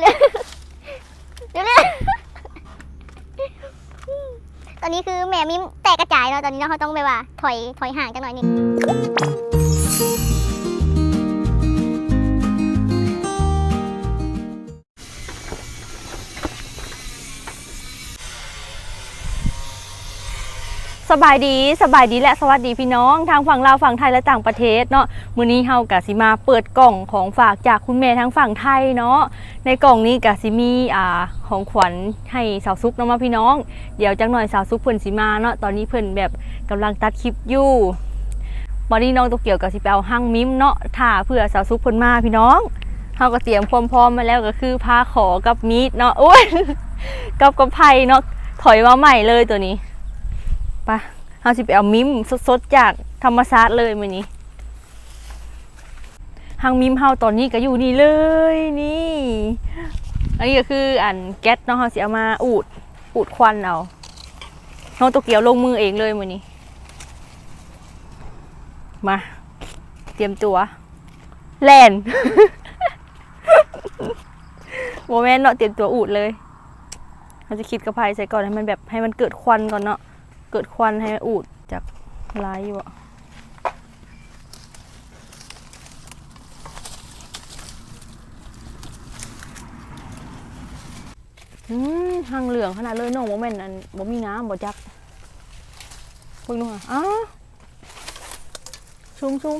เร็วเร็วเร็วตอนนี้คือแม่มิมแตกกระจายเนาะตอนนี้เนาะเขาต้องไปว่า ถอยถอยห่างกันหน่อยนึง สบายดีสบายดีและสวัสดีพี่น้องทางฝั่งลาวฝั่งไทยและต่างประเทศเนาะมื้อนี้เฮากะสิมาเปิดกล่องของฝากจากคุณแม่ทางฝั่งไทยเนาะในกล่องนี้กะสิมีอ่าของขวัญให้สาวซุกเนาะมาพี่น้อง เดี๋ยวจักหน่อยสาวซุกเพิ่นสิมาเนาะตอนนี้เพิ่นแบบกำลังตัดคลิปอยู่วันนี้น้องตัวเกี่ยวกับสิไปเอาหั่งมิมเนาะถ้าเพื่อสาวซุกเพิ่นมาพี่น้องเฮาก็เตรียมความพร้อมมาแล้วก็คือผ้าขอกับมีดเนาะโอ้ยกับกับไผ่เนาะถอยมาใหม่เลยตัวนี้ ปะเราสิไปเอามิมสดๆจากธรรมชาติเลยมื้อนี้ทางมิมเฮาตอนนี้ก็อยู่นี่เลยนี่ อันนี้ก็คืออันแก๊สเนาะเฮาสิเอามาอูดอูดควันเอาน้องตัวเกียวลงมือเองเลยมื้อนี้ มา เตรียมตัวแล่นโมแมนเนาะเตรียมตัวอูดเลยเราจะคิดกระพราใส่ก่อนให้มันแบบให้มันเกิดควันก่อนเนาะ เกิดควันให้อูดจากไลท์วะอืมทางเหลืองขนาดเลยน้องโมเมนต์อันบ่มีน้ำบ่จักเพิ่งดูค่ะอ้าชุ่มชุ่ม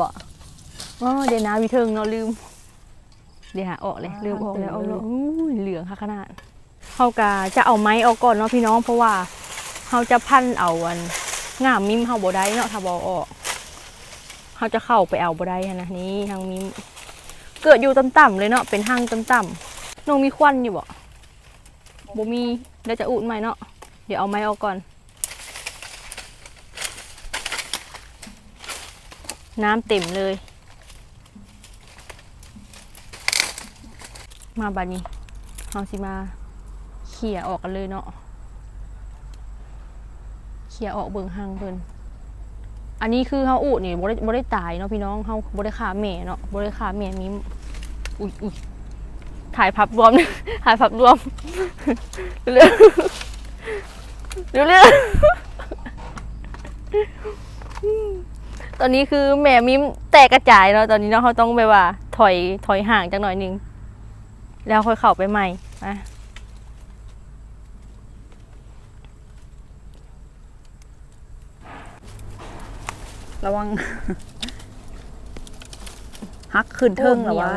บ่อ๋อเดี๋ยวนะวิเทิงเนาะลืม เดี๋ยวหาออกเลยลืมออกแล้วออกแล้วอู้เหลืองค่ะขนาด เขากะจะเอาไม้ออกก่อนเนาะพี่น้องเพราะว่าเขาจะพันเอาอันง่ามมิมเขาบ่ได้เนาะถ้าบอออกเขาจะเข้าไปเอาบ่ได้หั้นนะนี่ทางมิมเกิดอยู่ต่ำๆเลยเนาะเป็นห้างต่ำๆน้องมีควันอยู่บ่บ่มีเดี๋ยวจะอุดใหม่เนาะเดี๋ยวเอาไม้ออกก่อน น้ำเต็มเลย มาบัดนี้เฮาสิมา ขี่ยออกกันเลยเนาะเขี่ยออกเบิ่งหางเพิ่นอันนี้คือเฮาอูดนี่บ่ได้บ่ได้ตายเนาะพี่น้องเฮาบ่ได้ฆ่าแม่เนาะบ่ได้ฆ่าแม่มิมอุ้ยอุ้ยถ่ายพับรวมถ่ายพับรวมเร็วเร็วเร็วตอนนี้คือแม่มิมแตกกระจายเนาะตอนนี้เนาะเขาต้องไปว่า ถอยถอยห่างจังหน่อยนึง แล้วค่อยเข้าไปใหม่อะ ระวังฮักขึ้นเทิงเหรอวะ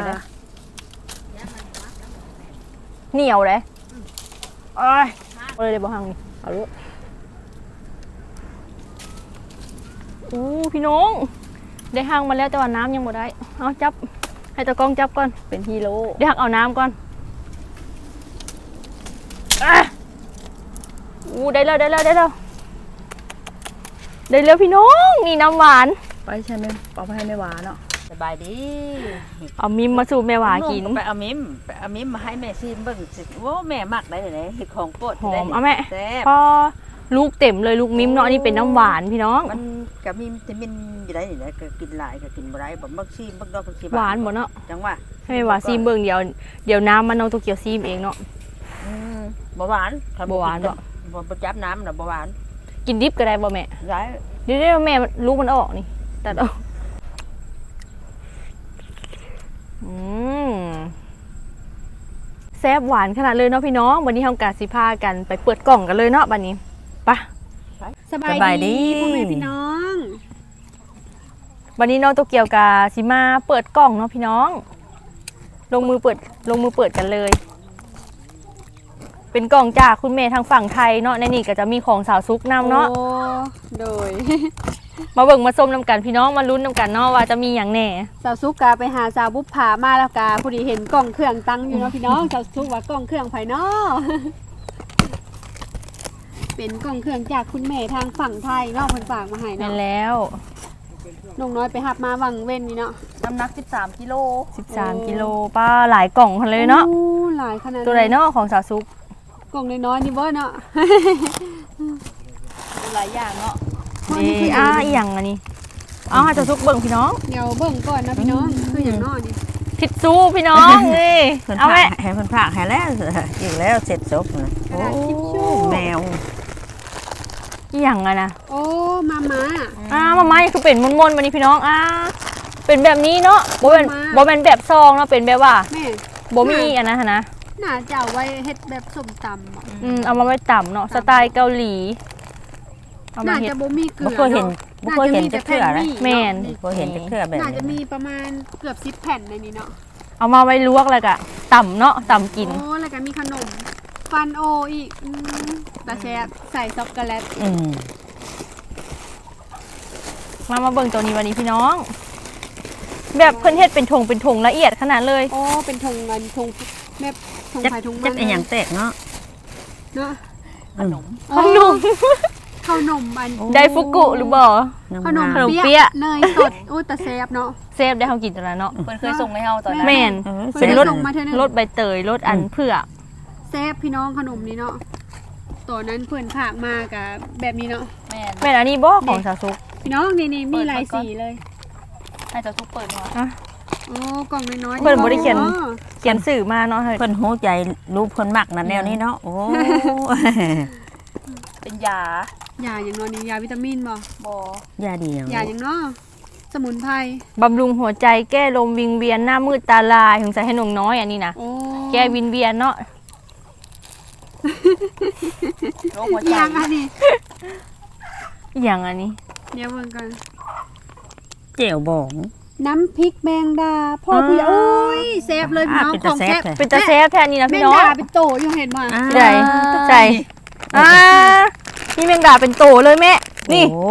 เหนียวเลยเอ้ยเอาเลยเดี๋ยวบอกหังนี่เอาลูกอู้พี่น้อง ได้หังมาแล้วแต่ว่าน้ำยังบ่ได้ เอาจับ ให้ตะกล้องจับก่อน เป็นฮีโร่เดี๋ยวหักเอาน้ำก่อนอะอู้ได้แล้วได้แล้วได้แล้ว ได้แล้วพี่น้องนี่น้ำหวาน ไปใช่ไหมเอาไปให้แม่หวาเนาะสบายดีเอามิมมาสู่แม่หวากินไปเอามิมไปเอามิมมาให้แม่ซีมเบิ่งสิโอ้แม่มักได้เลยเห็ดของโปรดหอได้มนี่เอาแม่แซ่บพอลูกเต็มเลยลูกมิมเนาะอันนี่เป็นน้ำหวานพี่น้อง มันก็มีวิตามินอยู่ได้นี่แหละก็กินหลายก็กินบ่ได้บ่มักซีมเบิ่งดอกสิหวานหมดเนาะจังว่าให้แม่หวาซีมเบิ่งเดี๋ยวเดี๋ยวน้ำมันเอาตัวเกียวซีมเองเนาะอืมบ่หวานถ้บ่หวานกิบ่บ่บ่จับน้ำน่ะบ่หวาน กินดิบก็ได้บ่แม่ได้เดี๋ยวเดี๋ยวแม่ลูกมันออกนี่ตัดออกอืมแซ่บหวานขนาดเลยเนาะพี่น้อง วันนี้ทำการสิพากันไปเปิดกล่องกันเลยเนาะบัดนี้ไปะสบายดีพ่อแม่พี่น้อง วันนี้น้องโตเกียวกาสิมาเปิดกล่องเนาะพี่น้อง ลงมือเปิดลงมือเปิดกันเลย เป็นกล่องจากคุณเมย์ทางฝั่งไทยเนาะในนี่ก็จะมีของสาวซุกนำเนาะโอ้โดย มาเบิ่งมาส้มนำกันพี่น้องมาลุ้นนำกันเนาะว่าจะมีอย่างแหน่สาวซุกกาไปหาสาวบุปผามาแล้วกาพอดีเห็นกล่องเครื่องตั้งอยู่เนาะพี่น้อง สาวซุกว่ากล่องเครื่องไผเนาะเป็นกล่องเครื่องจากคุณแม่ทางฝั่งไทยเนาะเพิ่นฝากมาให้นั่เนาะนแล้ว น้องน้อยไปหับมาวังเว้นนี่เนาะน้ำหนัก 13 กิโล13กิโลป้าหลายกล่องกันเลยเนาะ โอ้หลายขนาด ตัวไหนเนาะของสาวซุก กล่องน้อยๆนี่บ่เนาะ หลายอย่างเนาะอ๋อนี่คืออ่าอีหยังอันนี้อ้าวให้สาวซุกเบิ่งพี่น้องเดี๋ยวเบิ่งก่อนนะพี่น้องคืออย่างน้อยนี่ทิชชู่พี่น้องนี่เพิ่นเอาพาแม่ให้เพิ่นพากให้แล้วอีกแล้วเสร็จศพนะกระดาษทิชชู่แมวอหย่างอะนะโอ้มาม่าอ่ามาม่าคือเป็นมนๆวันนี้พี่น้องอ่าเป็นแบบนี้เนาะบ่เป็นมาบ่เป็นแบบซองเนาะเป็นแบบว่าแม่บ่มีอันนะนะ น่าจะเอาไว้เฮ็ดแบบส้มตำอะอืมเอามาไว้ต่ำเนาะสไตล์เกาหลีเอามาน่าเฮ็ดจะบ่มีเกลืบ่อเคยเห็นนาะบ่เคยเห็นจักเทื่อนะแม่นบ่เคยเห็นจักเทื่อแบบน่าจะมีนี้ประมาณเกือบ10แผ่นในนี้เนาะเอามาไว้ลวกแล้วก็ต่ำเนาะต่ำกิน โอ้แล้วก็มีขนม ฟันโออีกอืมตาแซ่บใส่ช็อกโกแลตอืมมามาเบิ่งตัวนี้วันนี้พี่น้อง แบบเพิ่นเฮ็ดเป็นถงเป็นถงละเอียดขนาดเลย โอ้เป็นธงเงินธงแม่ ธงจักไผ่ธงมัจักนไอ้หยังแตกเนาะเนาะขนมขนมข้าวนมอันไดฟุกุหรือบ่ ขนมขนมเปี๊เปี๊ยะ ยะเนยสดโอ้แต่แซ่บเนาะ เซฟได้เฮากินตอนนั้นเนาะเพิ่นเคยส่งให้เฮาตอนนั้นแม่นเออเป็นรสส่งมาเท่านึงรสใบเตยรสอันเผือกแซ่บพี่น้องขนมนี้เนาะตอนนั้นเพื่อนผากมากับแบบนี้เนาะแม่นแม่นอันนี้บ่ของสาสุก พี่น้องนี่นี่มีหลายสีเลยให้เจ้าทุกเปิดมาโอ้กล่องน้อยๆเพิ่นบ่ได้เขียน อ๋อเขียนสื่อมาเนาะเฮ้ยเพิ่นหูใจรูปเพิ่นมักนั่นแนวนี้เนาะโอ้เป็นยายาอย่างนอนนี่ยาวิตามินบ่บ่ยาดีหยังยาอย่างเนาะสมุนไพรบำรุงหัวใจแก้ลมวิงเวียนหน้ามืดตาลายถึงใส่ให้หนงน้อยอันนี้นะโอ้แก้วินเวียนเนาะโรคหัวใจยางอันนี้อหย่างอันนี้เดี๋ยวเบิ่งกันเจียวบอง น้ำพริกแมงดาพ่อพี่โอ้ยแซ่บเลยพี่น้องเป็นขตาองแซ่แซ่บบเลยเป็นตาแซฟแทนนี่นะแมพี่งน้องดาเป็นโตอยู่เห็นบ่อ่าใส่ใส่อ่านี่แมงดาเป็นโตเลยแม่ นี่ โอ้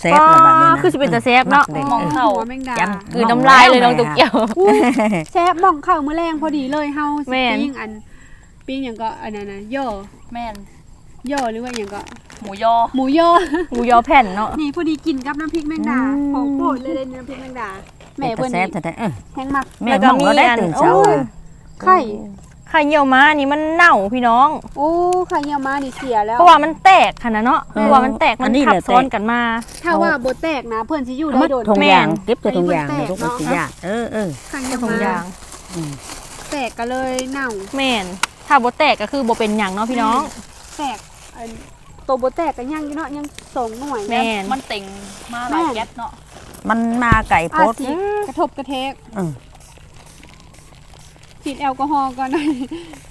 แซ่บเลยแบบนี้อ๋อนะคือสิเป็นตาแซ่บเนาะด็ก มองเข้า หัวแมงดาจำ คือน้ำลายเลยน้องตุ๊กเกียว อุ้ยแซ่บบ้องข้าวมื้อแรงพอดีเลยเฮาสิแม่น ปิ้งอันปิ้งหยังก็อันนั้นน่ะย่อแม่นย่อหรือว่าหยังก็ หมูยอ หมูย่อหมูยอแผ่นเนาะ นี่พอดีกินกับน้ำพริกแมงดาของโปรดเลยเลยน้ำพริกแมงดา แม่แม่เพิ่นแซ่บนี่แท้ๆเออแห้งมักแม่มองเราได้ตื่นเช้า โอ้อะไข่ ไข่เยี่ยวม้านี่มันเน่าพี่น้อง โอ้ไข่เยี่ยวมานี่เสียแล้ว เพราะว่ามันแตกขนาดเนาะเพราะว่ามันแตกมันทับซ้อนกันมา ถ้าว่าบ่แตกนะเพื่อนสิอยู่เอาได้มาโดนถุงแม่ยางนเก็บใส่ถุงยางไอ้เลยเพิ่ลูนกแตกมันสิเนาะยากเออเออ ไข่เยี่ยวถุงมายางแตกก็เลยเน่า แม่น ถ้าบ่แตกก็คือบ่เป็นหยังเนาะพี่น้อง แตกอัน ตัวบ่แตกก็ยังอยู่เนาะยังสองหน่วยแม่น มันเต็งมาหลายแก๊สเนาะมันมาไก่โพอาดสิกระทบกระเทกอืมฉีดแอลกอฮอล์ก่อน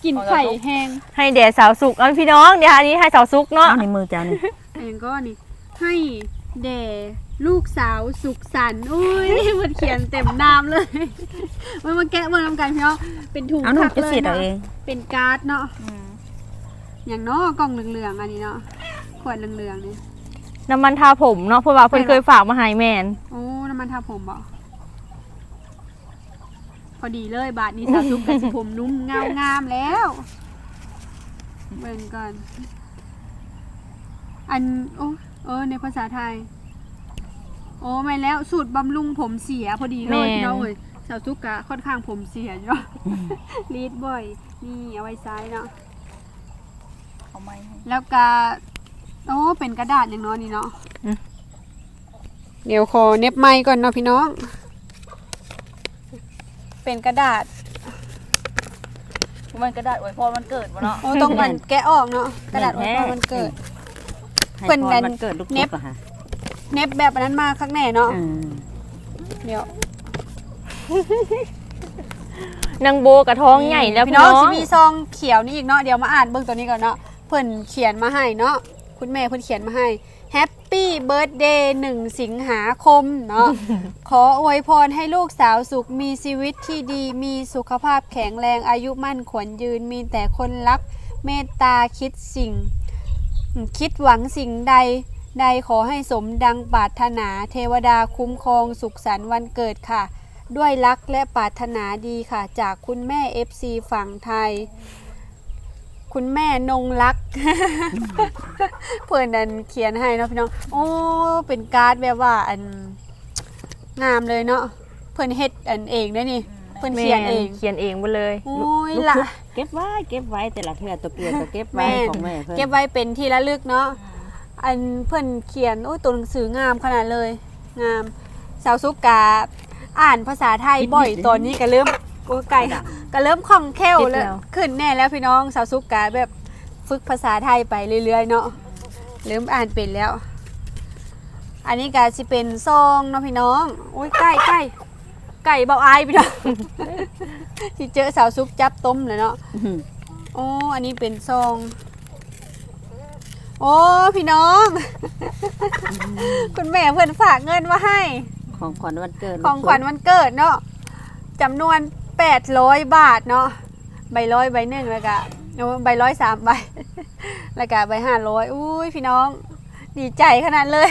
กินไข่แห้งให้แด่สาวสุกเอาพี่น้องเดี๋ยวอันนี้ให้สาวสุกเนาะเอาในมือเจ้านี่อันนี้ก็นี่ให้แด่ลูกสาวสุขสันต์อุ้ยมันเขียนเต็มนามเลยมันมาแกะเบิ่งนำกันพี่น้องเป็นถุงเอาหนูผักจะเลยเสียดเอาเนาะเองเป็นการ์ดเนาะ อืมอย่างเนาะกล่องเหลืองๆอันนี้เนาะข วดเหลืองๆนี่น้ำมันทาผมเนาะเพราะว่าเพิ่นเคยฝากมาให้แม่นโอ้น้ำมันทาผมบ่พอดีเลยบาทนี้สาวซุปกับผมนุ่มเงางามแล้วเบิ่งก่อนอันโอ้เออในภาษาไทย โอ้ไม่แล้วสูตรบำรุงผมเสียพอดีเลยพี่น้องเอ้ยสาวซุกกะค่อนข้างผมเสียอยู่เนาะรีดบ่อย นี่เอาไว้ซ้ายเนาะเอาไม้ให้แล้วก็ โอ้เป็นกระดาษอย่างน้อยนี่เนาะเดี๋ยวขอเน็บไม้ก่อนเนาะพี่น้อง เป็นกระดาษมันกระดาษอวยพรมันเกิดบ่เนาะโอ้ต้องมันแกะออกเนาะกระดาษอวยพรวันเกิดให้เพิ่นพรนั่นมันเกิดลูกเน็เน็บบอะค่ะเน็บแบบอันนั้นมาข้างแน่เนาะอืมเดี๋ยวนางโบกระท้องใหญ่แล้วพี่พี่น้น้อองงสิมีซองเขียวนี่อีกเนาะเดี๋ยวมาอ่านเบิ่งตัวนี้ก่อนเนาะเพิ่นเขียนมาให้เนาะ คุณแม่เพิ่นเขียนมาให้แฮปปี้เบิร์ดเดย์หนึ่งสิงหาคมเนาะ ขออวยพรให้ลูกสาวสุขมีชีวิตที่ดีมีสุขภาพแข็งแรงอายุมั่นขวัญยืนมีแต่คนรักเมตตาคิดสิ่ง คิดหวังสิ่งใด ใดขอให้สมดังปรารถนาเทวดาคุ้มครองสุขสันต์วันเกิดค่ะ ด้วยรักและปรารถนาดีค่ะ จากคุณแม่ FC ฝั่งไทย คุณแม่นงรัก เพื่อนนันเขียนให้เนาะพี่น้อง โอ้ เป็นการ์ดแบบว่าอันงามเลยเนาะ เพื่อนเฮ็ดอันเองด้วยนี่ เพื่อนแม่เขียนเอง เขียนเองไปเลยโอ้ยลูกละชุบเก็บไว้เก็บไว้แต่ละเทื่อตัวเกลียวก็เก็บไว้แม่น ของแม่เพิ่นเก็บไว้เป็นที่ระลึกเนาะ อันเพื่อนเขียนโอ้ยตัวหนังสืองามขนาดเลย งาม สาวซุกกาอ่านภาษาไทยบ่อยตอนนี้ก็เริ่มโอ้ไก่ก็เริ่มคล่องแคล่วติดแล้วแล้วขึ้นแน่แล้วพี่น้องสาวซุกกะแบบ ฝึกภาษาไทยไปเรื่อยๆเนาะเริ่มอ่านเป็นแล้ว อันนี้ก็สิเป็นซองเนาะพี่น้องโอ้ยไก่ไก่ไก่เบาอายพี่น้องที่เจอสาวซุกจับต้มเลยเนาะอื้อโอ้อันนี้เป็นซองโอ้พี่น้อง คุณแม่เพื่อนฝากเงินมาให้ ของขวัญวันเกิด ของขวัญวันเกิดเนาะจำนวน800บาทเนาะใบร้อยใบหนึ่งแล้วก็ เอาใบร้อยสามใบแล้วก็ใบห้าร้อยอุ้ยพี่น้อง ดีใจขนาดเลย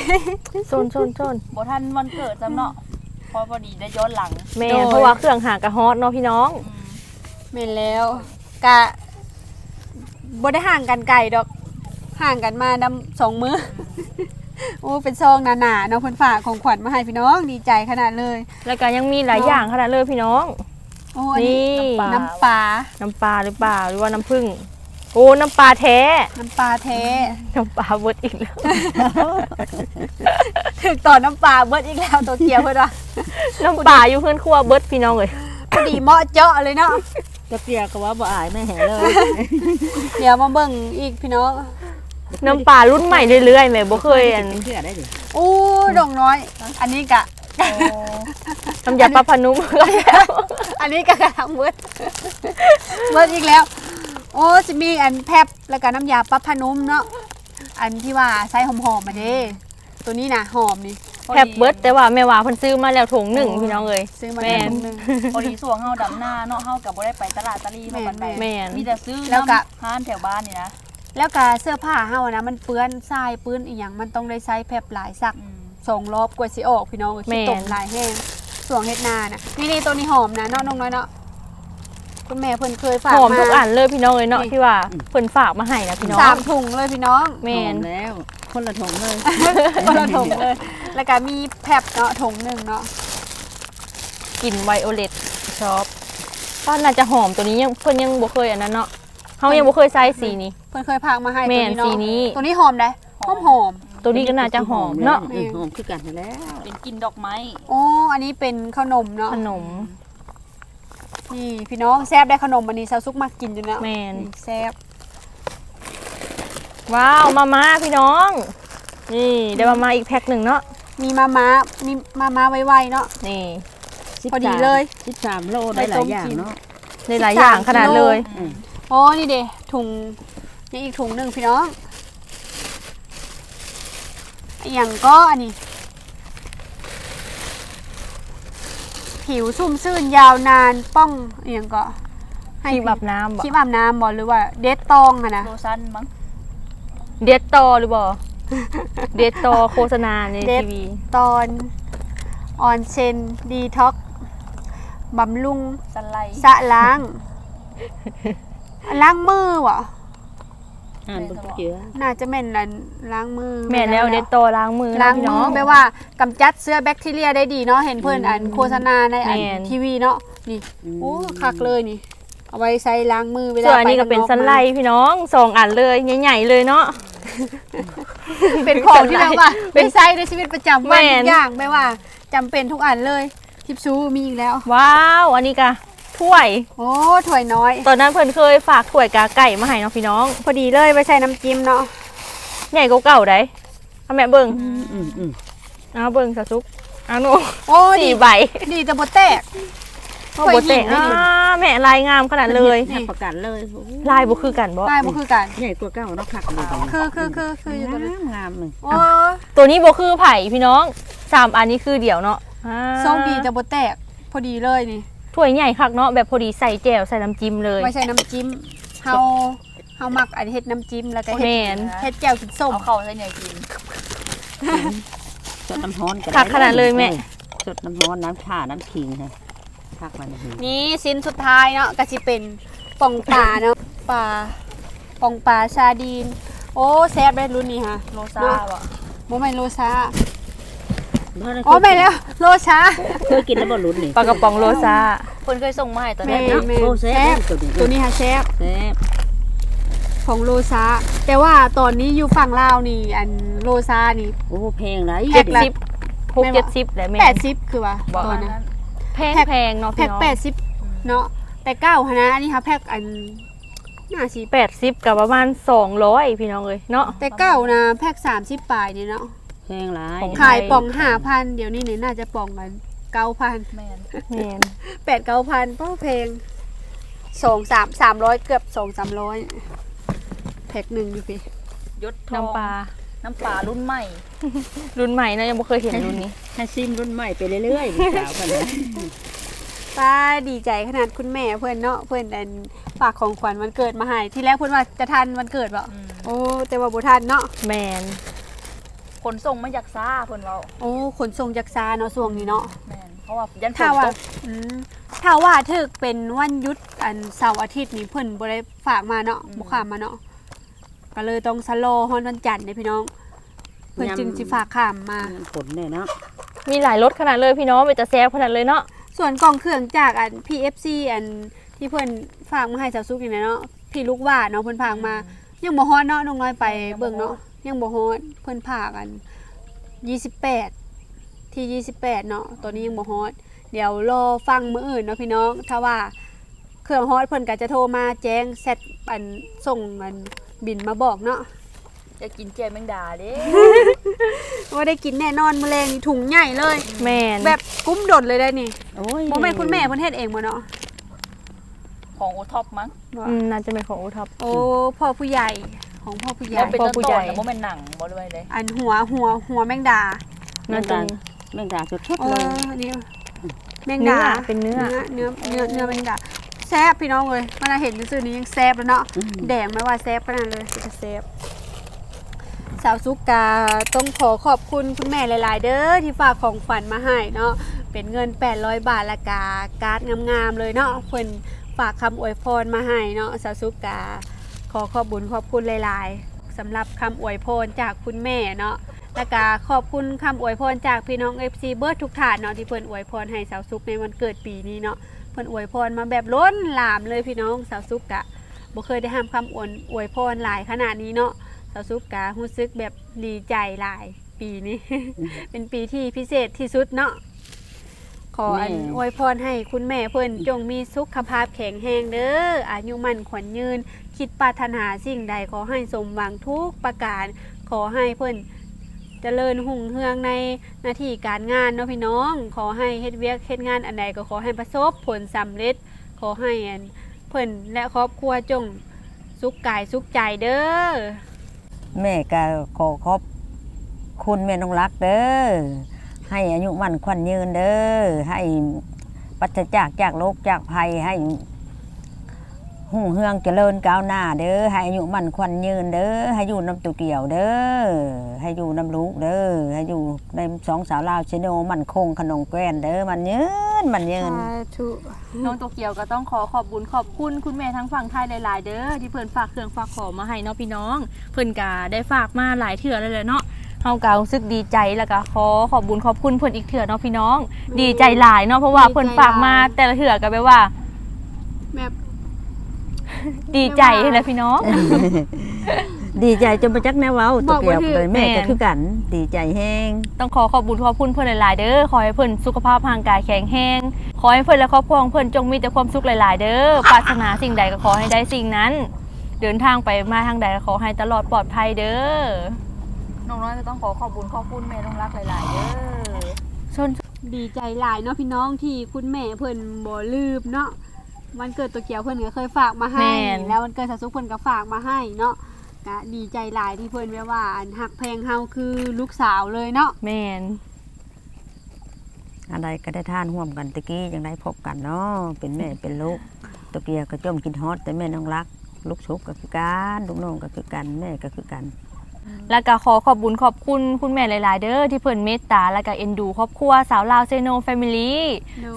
โซนโซนโซนบ่ทันวันเกิดจำเนาะพอพอดีได้ย้อนหลังแม่โดย เพราะว่าเครื่องหากระฮอตเนาะพี่น้อง อืมเมนแล้วกะบ่ได้ห่างกันไก่ดอกห่างกันมาดำสองมือ โอ้เป็นซองหนาๆเนาะเพิ่นฝากของขวัญมาให้พี่น้องดีใจขนาดเลย แล้วก็ยังมีหลายอย่างขนาดเลยพี่น้อง โอ้อันนี้นี่น้ำปลา น้ำปลาหรือเปล่าหรือว่าน้ำผึ้งโอ้น้ำปลาแท้ น้ำปลาแท้น้ำปลาเบิดอีกแล้ว ถึกต่อน้ำปลาเบิดอีกแล้วตัวเกียวเพิ่นว่าน้ำปลาอยู่เพื่อนครัวเบิดพี่น้องเลยพอดีเหมาะเจาะเลยเนาะกระเปียกก็ว่าบ่อายไม่แห่เลยเดี๋ยวมาเบิ่งอีกพี่น้องน้ำปลารุ่นใหม่เรื่อยๆแม่บ่เคยอันเชื่อได้ดิอู้ดองน้อย อันนี้กะโอ้ น้ำยาปลาพนุ่มอันนี้กะกระทำเบิดเบิดอีกแล้ว โอ้จะมีอันแพบแล้วก็น้ำยาปรับผ้านุ่มเนาะอันที่ว่าใช้หอมๆมาเด้ตัวนี้นะหอมนี่พอแทบเบิดแต่ว่าแม่ว่าเพิ่นซื้อมาแล้วถุงหนึ่งพี่น้องเลยซื้อมาแม่ได้นถุงหนึงพอดีส่วงเฮาดำหน้าเนาะเฮาก็บ่ได้ไปตลาดตะลีเนาะบันไดแม่นมีแต่ซื้อแล้วก็น้ำห้านแถวบ้านนี่นะแล้วก็เสื้อผ้าเฮานะมันเปื้อนทรายเปื้อนอีหยังมันต้องได้ใช้แพบหลายสักอืม สองรอบกว่าสิออกพี่น้องก็แม่คิดนตกหลายแห้งส่วงเฮ็ดนานะนี่นี่ตัวนี้หอมนะเนาะน้องน้อยเนาะคุณแม่เพิ่นเคยฝากหอมมาทุกอันเลยพี่น้องเลยเนาะนี่ที่ว่าเพิ่นฝากมาให้นะพี่น้องสามถุงเลยพี่น้องแม่นหอแล้วคนละถุงเลยคนละถุงเลย แล้วก็มีแพบเนาะถุงหนึ่งเนาะกลิ่นไวโอเลตชอบก็น่าจะหอมตัวนี้ยังเพิ่นยังบ่เคยอันนั้นเนาะเฮายังบ่เคยใช้สีนี้ เพิ่นเคยพากมาให้แม่ตัวนนี้เนาะสีนี้ตัวนี้หอมได้หอมหอม ตัวนี้ก็น่าจะหอมเนาะอืมหอมคือกันแล้ว เป็นกลินดอกไม้โอ้อันนี้เป็นขนมเนาะขนมนี่พี่น้องแซบได้ขนมอันนี้ซาวซุกมากินอยู่เนาะแม่นนี่แซบว้าวมาม่าพี่น้อง นี่ได้มาม่าอีกแพ็คหนึ่งเนาะมีมาม้ามีมาม้าไวๆเนาะนี่พอดีเลยสิบสามโลได้หลายอย่างเนาะได้หลายอย่างขนาดเลยอืมโอ้นี่เด้ถุงนี่อีกถุงหนึ่งพี่น้อง อนอย่างก็อันนี้ ผิวชุ่มชื่นยาวนานป้องอนอย่างก็ครีมอาบน้ำบ่ครีมอาบน้ำบอหรือว่า เดตตองอะนะโลชั่นมั้งเดตตอหรือบ่ เดตตอโฆษณาในเดทีตวีตอนออนเซนดีท็อกบำรุงสไลด์สะล้าง ล้างมือวะ อ่านบนเจือน่าจะแม่นอันล้างมือแม่แล้วเดตตอล้างมือนะล้างพี่มืน้อองแปลว่ากำจัดเชื้อแบคทีเรียได้ดีเนาะเห็นเพื่อนอันโฆษณาในอันแม่นทีวีเนาะนี่โอ้คักเลยนี่ เอาไว้ใช้ล้างมือเวลาส่วนอันนี้ก็เป็นข้างสันไลด์พี่น้องสองอันเลยใหญ่ๆเลยเนาะเป็นของที่แบบว่าเป็เป็นนไซในชีวิตประจำวันแม่นทุกอย่างไม่ว่าจำเป็นทุกอันเลยทิปซูมีอีกแล้ว ว้าว อันนี้ก็ ถ้วย โอ้ถ้วยน้อย ตอนนั้นเพิ่นเคยฝากถ้วยกาไก่มาให้เนาะพี่น้อง พอดีเลยไปใส่น้ำจิ้มเนาะใหญ่กว่าเก่าได้เอาแม่เบิ่งอืมอืมอืมเอาเบิ่งสะซุกเอาหนูโอ้ดีสี่ใบดีแต่บแตก โอ้โบเตะถ้วยหญิงได้อ่าดิ แม่ลายงามขนาดเลยนี่รับประกันเลยลายบ่คือกันบ่ได้บ่คือกัน ใหญ่กว่าเก้าเนาะคักเลยคือคือคือคืออยู่ตัวนี้ งามงามเลยโอ้ตัวนี้บ่คือไผ่พี่น้องสามอันนี้คือเดี่ยวเนาะอ่าทรงดีแต่บแตก พอดีเลยนี่ ถ้วยใหญ่คักเนาะแบบพอดีใส่แจ่วใส่น้ำจิ้มเลย ไม่ใช่น้ำจิ้มเฮาเฮามักอันเฮ็ดน้ำจิ้มแล้วก็เฮ็แม่ดน เฮ็ดแจ่วกินส้มเอาเข้าใส่เหนียวกินสดน้ำร้อนก็คักขนาดเลยแม่สดน้ำร้อนน้ำชาน้ำขิงค่ะคักมันเลยนี่ชิ้นสุดท้ายเนาะก็สิเป็นป่องปลาเนาะปลาป่องปลาชาดีน โอ้แซ่บได้รุ่นนี้ฮะโลซ่าบ่บ่แม่นโลซา โอ้แม่นแล้ว โลชาเคยกินแล้วบ่ลุ้นนี่ปลากระป๋องโรซาเพิ่นเคยส่งมาให้ตอนแม่นั้นแม่โอ้แซ่บตัวนี้ฮะแซ่บแซ่บของโลซาแต่ว่าตอนนี้อยู่ฝั่งลาวนี่ อันโลซานี่โอ้แพงไรแพเจ็ดสิบหกเจ็ดสิบแหละแม่แปดสิบคือว่าตอนนั้นแพงแพงเนาะแพ็คน้องแปดสิบเนาะแต่เก้าหนนะอันนี้ค่ะแพ็คอันน่าสิแปดสิบกับประมาณสองร้อยพี่น้องเลยเนาะแต่เก้านะแพ็คสามสิบปลายนี่เนาะ แพงหลายของ ขายป่องห้าพันเดี๋ยวนี้เนี่ยน่าจะป่องกันเก้าพันแม่นแม่นแปดเก้าพันเป้าเพลงสองสามสามร้อยเกือบสองสามร้อยแพ็คหนึ่งอยู่พี่ยศทองน้ำปลาน้ำปลารุ่นใหม่ รุ่นใหม่เนาะยังไม่เคยเห็นรุ่นนี้ให้ซิมรุ่นใหม่ไปเรื่อยๆลูกสาวกันนะป้าดีใจขนาดคุณแม่เพื่อนเนาะเพื่อนดันฝากของขวัญวันเกิดมาให้ที่แรกเพื่อนว่าจะทันวันเกิดเปล่าอืมโอ้แต่ว่าบุทันเนาะแมนข นส่งมาจากซ่าเพิ่นเว้าโอ้ขนส่งจากซาเนาะช่วงนี้เนาะแม่นเพราะว่ายันฝถ้านว่าตกอืมถ้าว่าถึกเป็นวันหยุดอันเสาร์อาทิตย์นี่เพิ่นบ่ได้ฝากมาเนาะบ่ข้ามมาเนาะก็เลยต้องสโลฮอนวันจันทร์เด้พี่น้อง เพิ่นจึงสิฝากข้ามมาผลเนี่ยเนาะมีหลายรถขนาดเลยพี่น้องเป็นจะแซฟขนาดเลยเนาะส่วนกล่องเครื่องจากอัน PFC อันที่เพิ่นฝากมาให้สาวซุกนี่นะเนาะพี่ลูกว่าเนาะเพิ่นฝากมายังบ่ฮอดเนาะน้องน้อยไปเบิ่งเนาะ ยังบ่ฮอดเพิ่นฝากอัน28 ที่ 28 เนาะตัวนี้ยังบ่ฮอดเดี๋ยวรอฟังมื้ออื่นเนาะพี่น้องถ้าว่าเครื่องฮอตเพิ่นก็จะโทรมาแจ้งเซตอันส่งมันบินมาบอกเนาะอยากกินแจแมงดาเด้ ว่าได้กินแน่นอนมื้อแรงนี่ถุงใหญ่เลย แมนแบบกุ้มดดเลยได้นี่โอ้ยบ่แม่นคุณแม่เพิ่นเฮ็ดเองบ่เนาะของโอท็อปมั้งบ่อืมน่าจะเป็นของอุท็อปโอ้พ่อผู้ใหญ่ ของพ่อผู้ใหแล้ญ่วเป็นพอต้นผู้ตใหญ่อนแต่ว่าเป็นหนังบ่ด้วยเลยอันหัวหัวหัวแมงดาน่าจะมีแม่งดาสุดๆเอเลยออันนี้แมงเนื้ดาอเป็นเนื้อ เนื้อเนื้อเนื้อแมงดาแซ่บพี่น้องเลยมันเห็นซื่อๆนี้ยังแซ่บแล้วเนาะแดงไม่ว่าแซ่บขนาดเลยสุดแซ่บสาวซุกกาต้องขอขอบคุณคุณแม่หลายๆ เด้อที่ฝากของขวัญมาให้เนาะเป็นเงิน 800 บาทละกาการ์ดงามๆเลยเนาะเพิ่นฝากคำอวยพรมาให้เนาะสาวซุกกาข อขอบบุญขอบคุณหลาย ๆสำหรับคำอวยพรจากคุณแม่เนาะและกาขอบคุณคำอวยพรจากพี่น้อง FC เบิร์ดทุกท่านเนาะที่เพิ่นอวยพรให้สาวซุกในวันเกิดปีนี้เนาะเพิ่นอวยพรมาแบบล้นหลามเลยพี่น้องสาวซุกกะบ่เคยได้ห้ามคำอวยอวยพรหลายขนาดนี้เนาะสาวซุกการู้สึกแบบดีใจหลายปีนี้ เป็นปีที่พิเศษที่สุดเนาะ ขออันอวยพรให้คุณแม่เพิ่นจงมีสุขภาพแข็งแรงเด้ออายุมั่นขวัญยืน คิดปรารถนาสิ่งใดขอให้สมหวังทุกประการ ขอให้เพิ่นเจริญหุ่งเฮืองในหน้าที่การงานเนาะพี่น้อง ขอให้เฮ็ดเวียกเฮ็ดงานอันใดก็ขอให้ประสบผลสำเร็จ ขอให้อันเพิ่นและครอบครัวจงสุขกายสุขใจเด้อแม่ก็ขอขอบคุณแม่น้องรักเด้อ ให้อายุมั่นขวัญยืนเด้อให้ปัจจากจากโรคจากภัยให้หุ่งเฮืองเจริญก้าวหน้าเด้อให้อายุมั่นขวัญยืนเด้อให้อยู่น้ำตุเกี่ยวเด้อให้อยู่น้ำลูกเด้อให้อยู่ในสองสาวลาวเชโนมันคงขนมแกวนเด้อมันยืนมันยืนธุน้องโตเกียวก็ต้องขอขอบบุญขอบคุณคุณแม่ทั้งฝั่งไทยหลาย ๆ เด้อที่เพิ่นฝากเครื่องฝากของมาให้เนาะพี่น้อง เพิ่นก็ได้ฝากมาหลายเถื่อเลยแหละเนาะ เฮาก็รู้สึกดีใจแล้วก็ขอขอบบุญขอบคุณเพิ่นอีกเถื่อเนาะพี่น้อง ดีใจหลายเนาะเพราะว่าเพิ่นฝากมาแต่ละเถื่อก็แปลว่า แบบดีใจเลยแหละพี่น้อง ดีใจจนประจักแนวเว้าตุเกี่ยวเลยแม่ก็คือกันดีใจแห้งต้องขอขอบบุญขอบคุณเพื่อนหลายๆเด้อขอให้เพื่อนสุขภาพร่างกายแข็งแรงขอให้เพื่อนและครอบครัวของเพื่อนจงมีแต่ความสุขหลาย ๆ เด้อปรารถนาสิ่งใดก็ขอให้ได้สิ่งนั้น เดินทางไปมาทางใดก็ขอให้ตลอดปลอดภัยเด้อ น้องน้อยก็ต้องขอขอบบุญขอบคุณแม่น้องรักหลายๆเด้อชนดีใจหลายเนาะพี่น้องที่คุณแม่เพิ่นบ่ลืมเนาะวันเกิดตัวเกียวเพิ่นก็เคยฝากมาให้แล้ววันเกิดสาวสุขเพิ่นก็ฝากมาให้เนาะก็ดีใจหลายที่เพิ่นแบบว่าอันหักแพงเฮาคือลูกสาวเลยเนาะแมนอะไรก็ได้ท่านร่วมกันตะกี้ยังได้พบกันเนาะเป็นแม่เป็นลูกตะเกียก็จมกินฮอตแต่แม่น้องรัก ลูกชุกก็คือกันลูกน้องก็คือกันแม่ก็คือกัน แล้วก็ขอขอบบุญขอบคุณคุณแม่หลายๆ เด้อที่เพิ่นเมตตาและก็เอ็นดูครอบครัวสาวลาวเซโนแฟมิลี่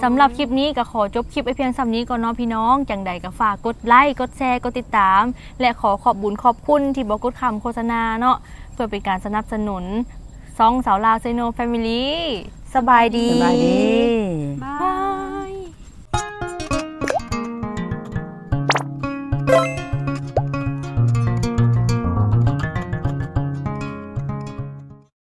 สำหรับคลิปนี้ก็ขอจบคลิปไปเพียงสำนี้ก่อนเนาะพี่น้องจังใดก็ฝากกดไลค์กดแชร์กดติดตาม และขอขอบบุญขอบคุณที่บอกกดคำโฆษณาเนาะเพื่อเป็นการสนับสนุนซองสาวลาวเซโนแฟมิลี่สบายดีสบายดีบ๊ายบาย